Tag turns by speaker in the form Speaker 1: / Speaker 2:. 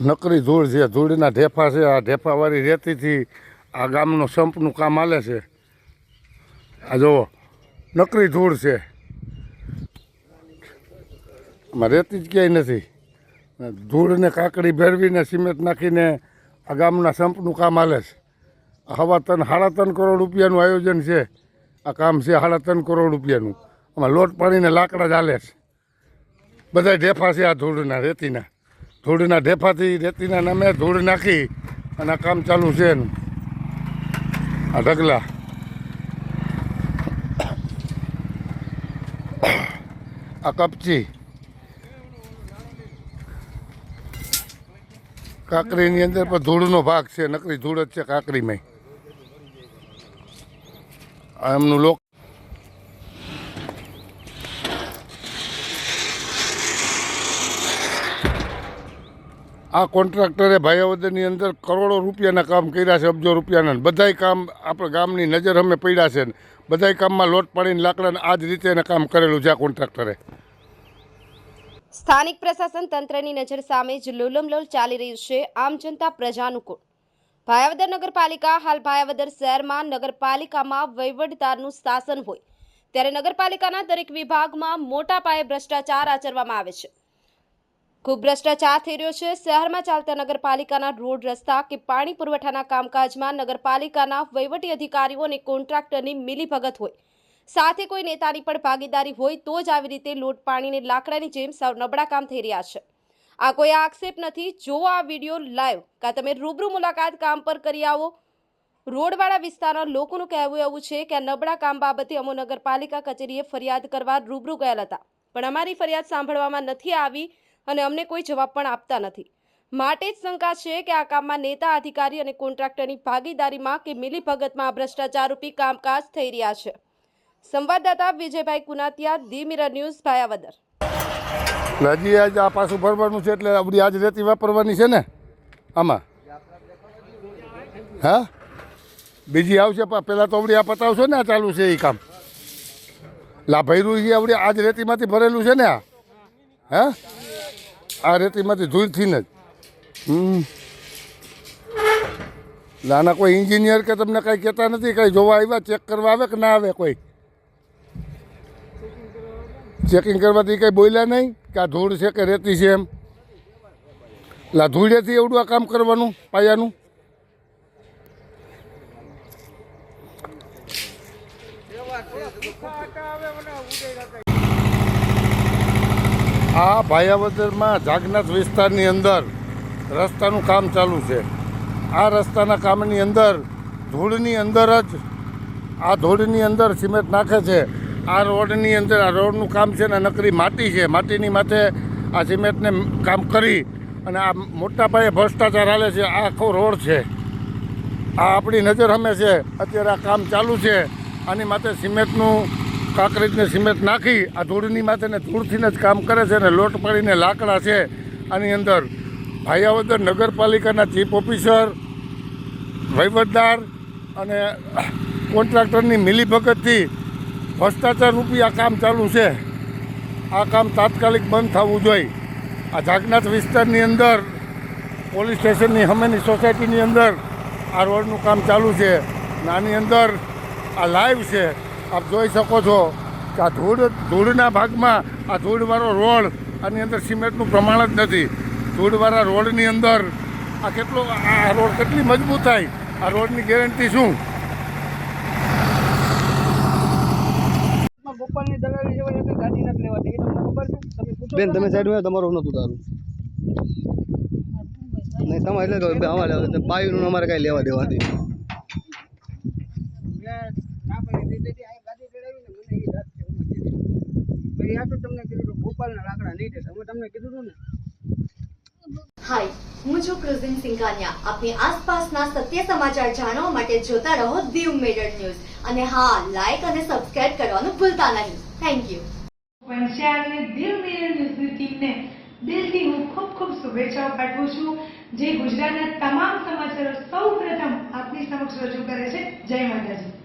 Speaker 1: નકરી ધૂળ છે, ધૂળના ઢેફા છે, આ ઢેફાવાળી રેતીથી આ ગામનો સંપનું કામ હાલે છે. આ જુઓ, નકરી ધૂળ છે. આમાં રેતી જ ક્યાંય નથી. ધૂળને કાકડી ભેળવીને સિમેન્ટ નાખીને આ ગામના સંપનું કામ હાલે છે. હવા ત્રણ સાડા ત્રણ કરોડ રૂપિયાનું આયોજન છે. આ કામ છે સાડા ત્રણ કરોડ રૂપિયાનું. આમાં લોટ પાણીને લાકડા જ હાલે છે. બધા ઢેફા છે આ ધૂળના, રેતીના. ધૂળના ઢેફાથી રેતીના નામે ધૂળ નાખી અને આ કામ ચાલુ છે એનું. આ ઢગલા. આ કપચી. કાકરીની અંદર પણ ધૂળનો ભાગ છે, નકરી ધૂળ જ છે કાકરીમાં એમનું લોક આ કોન્ટ્રાક્ટરે ભાયાવદરની અંદર કરોડો રૂપિયાના કામ કર્યા છે, અબજો રૂપિયાના બધાય કામ આપણા ગામની નજર અમે પડ્યા છે બધાય કામમાં લોટ પાડીને લાકડાને આ જ રીતે કામ કરેલું છે આ કોન્ટ્રાક્ટરે.
Speaker 2: સ્થાનિક પ્રશાસન તંત્રની નજર સામે જ લોલમલોલ ચાલી રહ્યું છે આમ જનતા પ્રજાનુકૂળ. ભાયાવદર નગરપાલિકા હાલ ભાયાવદર શહેરમાં નગરપાલિકામાં વહીવટદારનું શાસન હોય. ત્યારે નગરપાલિકાના દરેક વિભાગમાં મોટા પાયે ભ્રષ્ટાચાર આચરવામાં આવે છે. ખૂબ ભ્રષ્ટાચાર થઈ રહ્યો છે. શહેરમાં ચાલતા નગરપાલિકાના રોડ રસ્તા કે પાણી પુરવઠાના કામકાજમાં નગરપાલિકાના વહીવટી અધિકારીઓ અને કોન્ટ્રાક્ટરની મિલીભગત હોય. સાથે કોઈ નેતાની પણ ભાગીદારી હોય તો જ આવી રીતે લોટ પાણીને લાકડાની જેમ સાવ નબળા કામ થઈ રહ્યા છે. આ કોઈ આક્ષેપ નથી. જો આ વીડિયો લાઈવ કાં તમે રૂબરૂ મુલાકાત કામ પર કરી આવો. રોડવાળા વિસ્તારના લોકોનું કહેવું એવું છે કે આ નબળા કામ બાબતે અમો નગરપાલિકા કચેરીએ ફરિયાદ કરવા રૂબરૂ ગયેલા હતા. પણ અમારી ફરિયાદ સાંભળવામાં નથી આવી. અને અમને કોઈ જવાબ પણ આપતા નથી. માટે જ શંકા છે કે આ કામમાં નેતા અધિકારી અને કોન્ટ્રાક્ટરની ભાગીદારીમાં કે મિલીભગતમાં ભ્રષ્ટાચારરૂપી કામકાજ થઈ રહ્યા છે. સંવાદદાતા Vijaybhai Kunatiya, The Mirror News, Bhayavadar.
Speaker 1: હજી આજ આ પાછું ભરવાનું છે એટલે આપણી આજ રેતી વાપરવાની છે ને? આમાં? હા? બીજી આવશે, પણ પહેલાં તો આપણી આ પતાવશો ને, આ ચાલુ છે એ કામ. લા ભર્યું છે આપણી આજ રેતીમાંથી ભરેલું છે ને આ? હા? આ રેતીમાંથી ધૂળથી જ. હમ. નાના કોઈ એન્જિનિયર કે તમને કાંઈ કહેતા નથી, કાંઈ જોવા આવ્યા ચેક કરવા આવે કે ના આવે કોઈ? ચેકિંગ કરવાથી કંઈ બોલ્યા નહીં કે આ ધૂળ છે કે રેતી છે એમ? લા ધૂળેથી એવડું આ કામ કરવાનું, પાયાનું? આ ભાયાવદરમાં જાગનાથ વિસ્તારની અંદર રસ્તાનું કામ ચાલુ છે. આ રસ્તાના કામની અંદર ધૂળની અંદર જ, આ ધૂળની અંદર સિમેન્ટ નાખે છે. આ રોડની અંદર, આ રોડનું કામ છે ને નકરી માટી છે. માટીની માથે આ સિમેન્ટને કામ કરી અને આ મોટા પાયે ભ્રષ્ટાચાર હાલે છે. આ આખો રોડ છે. આ આપણી નજર હમે છે. અત્યારે આ કામ ચાલુ છે. આની માટે સિમેન્ટનું કાંકરીજને સિમેન્ટ નાખી, આ ધૂળની માથેને ધૂળથીને જ કામ કરે છે ને લોટ પાડીને લાકડા છે. આની અંદર ભાયાવદર નગરપાલિકાના ચીફ ઓફિસર, વહીવટદાર અને કોન્ટ્રાક્ટરની મિલીભગતથી ભ્રષ્ટાચાર રૂપી આ કામ ચાલુ છે. આ કામ તાત્કાલિક બંધ થવું જોઈએ. આ જાગનાથ વિસ્તારની અંદર, પોલીસ સ્ટેશનની હમેની સોસાયટીની અંદર આ રોડનું કામ ચાલુ છે. અને આની અંદર આ લાઈવ છે. આપ જોઈ શકો છો કે આ ધૂળ ધૂળના ભાગમાં આ ધૂળવાળો રોડ આની અંદર સિમેન્ટનું પ્રમાણ જ નથી. ધૂળવાળા રોડની અંદર આ કેટલો આ રોડ કેટલી મજબૂત થાય? આ રોડની ગેરંટી શું?
Speaker 3: ગોપાલની દલાલી જેવા એક ગાડી નથી લેવાતી. એ તમને ખબર છે? તમે પૂછો
Speaker 4: બેન તમે સાઈડમાં તમારું નહોતું તારું? નહીં તમારે એટલે અમારે પાયુનું અમારે કાંઈ લેવા દેવાથી
Speaker 3: ના પડી દે દે આ ગાડી ચડાવી ને મને એ રાત છે હું કીધું ભાઈ તમને કીધું હતું, ગોપાલના લાકડા નહીં દેતા. અમે તમને કીધું હતું ને?
Speaker 5: હાય હું છું ક્રુઝિન સિંઘાનિયા. આપની આસપાસના સત્ય સમાચાર જાણવા માટે જોતા રહો દીવ મેડર ન્યૂઝ. અને હા લાઈક અને સબસ્ક્રાઇબ કરવાનું ભૂલતા નહીં. થેન્ક યુ
Speaker 6: પંચાયતને દીવ મેડર ન્યૂઝની ટીમને દિલથી હું ખૂબ ખૂબ શુભેચ્છાઓ પાઠવું છું. જે ગુજરાતના તમામ સમાચારો સૌ પ્રથમ આપની સમક્ષ રજૂ કરે છે. જય માતાજી.